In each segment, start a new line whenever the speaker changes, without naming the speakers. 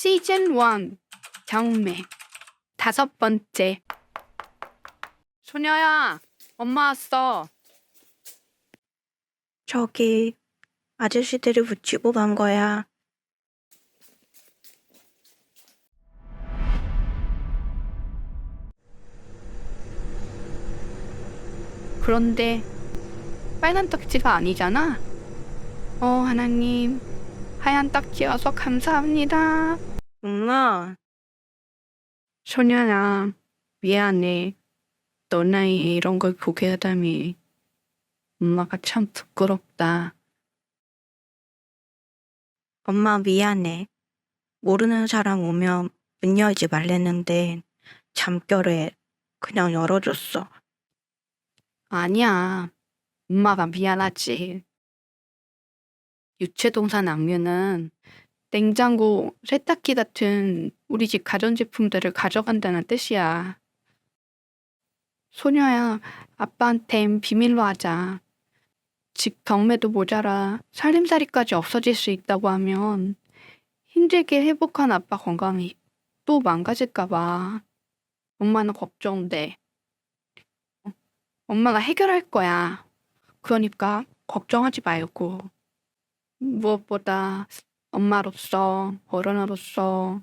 시즌 1 경매. 다섯 번째. 소녀야 엄마 왔어.
저기 아저씨들이 붙이고 간 거야.
그런데 빨간 딱지가 아니잖아. 어 하나님 하얀 딱지여서 감사합니다
엄마,
소녀야 미안해 너 나이에 이런 걸 보게 하다니 엄마가 참 부끄럽다
엄마 미안해. 모르는 사람 오면 문 열지 말랬는데 잠결에 그냥 열어줬어.
아니야. 엄마가 미안하지. 유체동산 악뮤는 냉장고, 세탁기 같은 우리 집 가전제품들을 가져간다는 뜻이야. 소녀야, 아빠한텐 비밀로 하자. 집 경매도 모자라 살림살이까지 없어질 수 있다고 하면 힘들게 회복한 아빠 건강이 또 망가질까봐. 엄마는 걱정돼. 엄마가 해결할 거야. 그러니까 걱정하지 말고. 무엇보다 엄마로서, 어른으로서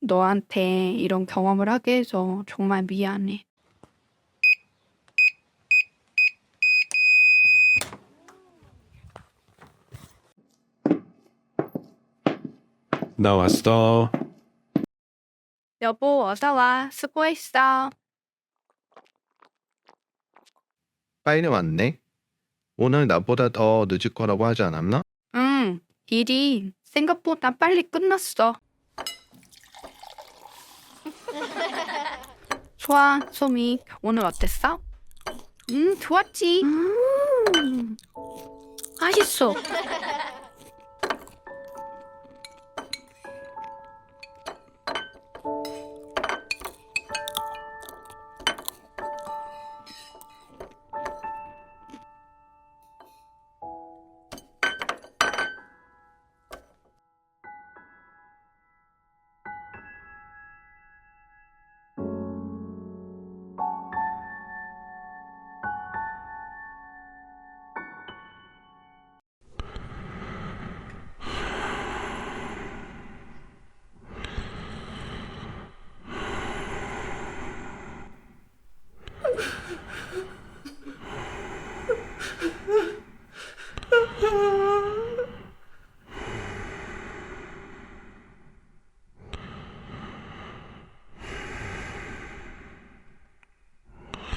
너한테 이런 경험을 하게 해서 정말 미안해.
나 왔어.
여보, 어서 와. 수고했어.
빨리 왔네. 오늘 나보다 더 늦을 거라고 하지 않았나?
응, 일이 생각보다 빨리 끝났어. 좋아, 소미. 오늘 어땠어? 음, 좋았지. 음, 맛있어.